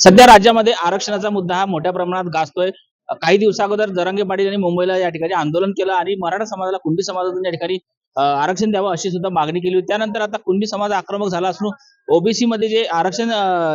सध्या राज्यामध्ये आरक्षणाचा मुद्दा हा मोठ्या प्रमाणात गाजतोय. काही दिवसा अगोदर जरांगे पाटील यांनी मुंबईला या ठिकाणी आंदोलन केलं आणि मराठा समाजाला कुंडी समाजातून या ठिकाणी आरक्षण द्यावं अशी सुद्धा मागणी केली होती. त्यानंतर आता कुंडी समाज आक्रमक झाला असून ओबीसी मध्ये जे आरक्षण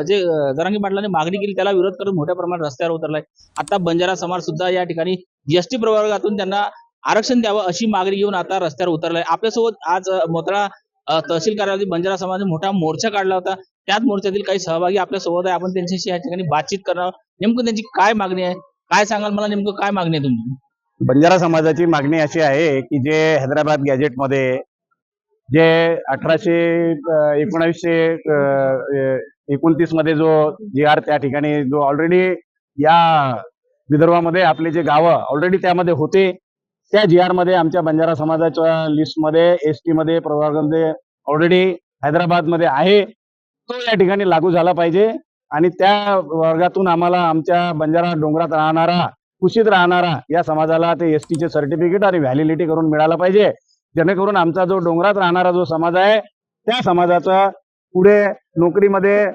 जे जरंगी पाटलांनी मागणी केली त्याला विरोध करून मोठ्या प्रमाणात रस्त्यावर उतरलाय. आता बंजारा समाज सुद्धा या ठिकाणी जीएसटी प्रवर्गातून त्यांना आरक्षण द्यावं अशी मागणी घेऊन आता रस्त्यावर उतरलाय. आपल्यासोबत आज मोतळा तहसील कार्यालयातील बंजारा समाजाने मोठा मोर्चा काढला होता. त्याच मोर्चातील काही सहभागी आपल्यासोबत आहे. आपण त्यांच्याशी या ठिकाणी बातचीत करणार नेमकं त्यांची काय मागणी आहे? काय सांगाल मला? नेमकं काय मागणी आहे तुमची? बंजारा समाजाची मागणी अशी आहे की जे हैदराबाद गॅजेटमध्ये जे अठराशे एकोणावीसशे एकोणतीसमध्ये जो जी आर त्या ठिकाणी जो ऑलरेडी या विदर्भामध्ये आपले जे गावं ऑलरेडी त्यामध्ये होते. त्या जी आरमध्ये आमच्या बंजारा समाजाच्या लिस्टमध्ये एस टी मध्ये प्रवर्गामध्ये ऑलरेडी हैदराबादमध्ये आहे. तो या ठिकाणी लागू झाला पाहिजे. आणि त्या वर्गातून आम्हाला आमच्या बंजारा डोंगरात राहणारा कुशीत राहणारा या समाजाला ते एस टीचे सर्टिफिकेट आणि व्हॅलिडिटी करून मिळालं पाहिजे. जेणेकरून आमचा जो डोंगरात राहणारा जो समाज आहे त्या समाजाचा पुढे नोकरीमध्ये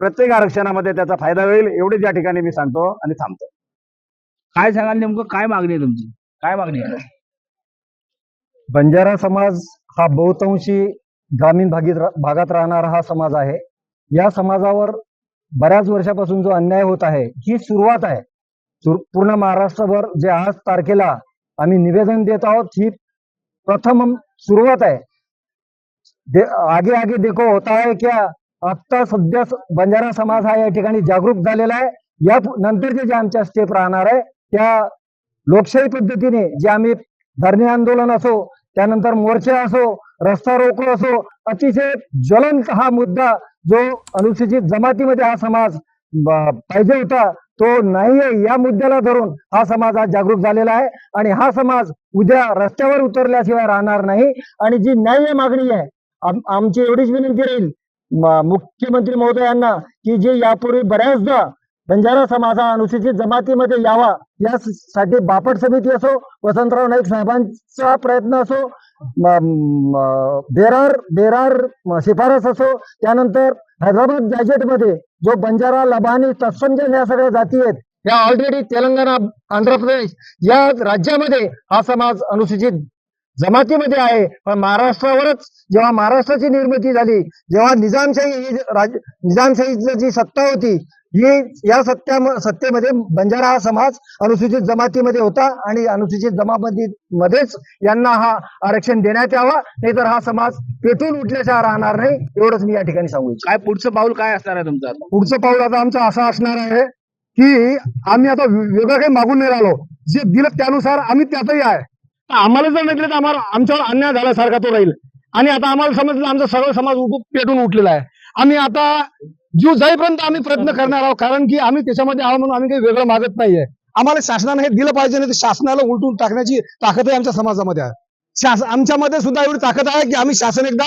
प्रत्येक आरक्षणामध्ये त्याचा फायदा होईल एवढेच या ठिकाणी मी सांगतो आणि थांबतो. काय सांगाल नेमकं? काय मागणी आहे तुमची? काय मागणी आहे? बंजारा समाज हा बहुतांशी ग्रामीण भागीत भागात राहणारा हा समाज आहे. या समाजावर बऱ्याच वर्षापासून जो अन्याय होत आहे ही सुरुवात आहे. पूर्ण महाराष्ट्रभर जे आज तारखेला आम्ही निवेदन देत आहोत ही प्रथम सुरुवात आहे. दे, आगे आगे देखो होता है क्या? आता सध्या बंजारा समाज हा या ठिकाणी जागरूक झालेला आहे. या नंतरचे जे आमच्या स्टेप राहणार आहे त्या लोकशाही पद्धतीने जे आम्ही धरणे आंदोलन असो त्यानंतर मोर्चे असो रस्ता रोको असो अतिशय ज्वलंत हा मुद्दा जो अनुसूचित जमातीमध्ये हा समाज पाहिजे होता तो नाहीये या मुद्द्याला धरून हा समाज आज जागरूक झालेला आहे आणि हा समाज उद्या रस्त्यावर उतरल्याशिवाय राहणार नाही आणि जी न्याय्य मागणी आहे आमची एवढीच विनंती राहील मुख्यमंत्री महोदयांना की जे यापूर्वी बऱ्याचदा बंजारा समाजा अनुसूचित जमातीमध्ये यावा. यासाठी बापट समिती असो वसंतराव नाईक साहेबांचा प्रयत्न असो बेरार बेरार शिफारस असो त्यानंतर हैदराबाद गॅजेटमध्ये जो बंजारा लबानी तत्संजन या सगळ्या जाती आहेत या ऑलरेडी तेलंगणा आंध्र प्रदेश या राज्यामध्ये हा समाज अनुसूचित जमातीमध्ये आहे. पण महाराष्ट्रावरच जेव्हा महाराष्ट्राची निर्मिती झाली जेव्हा निजामशाही ही राज निजामशाहीची जी सत्ता होती ही या सत्या सत्तेमध्ये बंजारा हा समाज अनुसूचित जमातीमध्ये होता आणि अनुसूचित जमाती मध्येच यांना हा आरक्षण देण्यात यावा नाहीतर हा समाज पेटून उठल्याशिवाय राहणार नाही एवढंच मी या ठिकाणी सांगू. काय पुढचं पाऊल काय असणार आहे तुमचं पुढचं पाऊल आता आमचं असं असणार आहे की आम्ही आता वेगळं काही मागून नाही राहिलो. जे दिलं त्यानुसार आम्ही त्यातही आहे. आम्हाला जर म्हटलं तर आम्हाला आमच्यावर अन्याय झाल्यासारखा तो राहील. आणि आता आम्हाला समजलं आमचा सगळं समाज पेटून उठलेला आहे. आम्ही आता जीव जाईपर्यंत आम्ही प्रयत्न करणार आहोत कारण की आम्ही त्याच्यामध्ये आहोत म्हणून आम्ही काही वेगळं मागत नाहीये. आम्हाला शासनाने हे दिलं पाहिजे नाही तर शासनाला उलटून टाकण्याची ताकदही आमच्या समाजामध्ये आहे. शास आमच्यामध्ये सुद्धा एवढी ताकद आहे की आम्ही शासन एकदा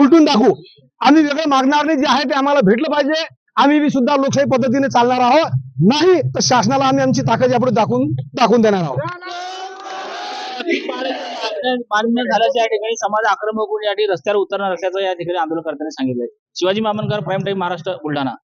उलटून टाकू. आम्ही वेगळं मागणार नाही जे आहे ते आम्हाला भेटलं पाहिजे. आम्ही बी सुद्धा लोकशाही पद्धतीने चालणार आहोत. नाही तर शासनाला आम्ही आमची ताकद यापुढे दाखवून दाखवून देणार आहोत. मान्य झाल्याच्या या ठिकाणी समाज आक्रमक होऊन या ठिकाणी रस्त्यावर उतरणार असल्याचं या ठिकाणी आंदोलन करताना सांगितलंय. Shivaji Mamankar prime time Maharashtra Buldhana.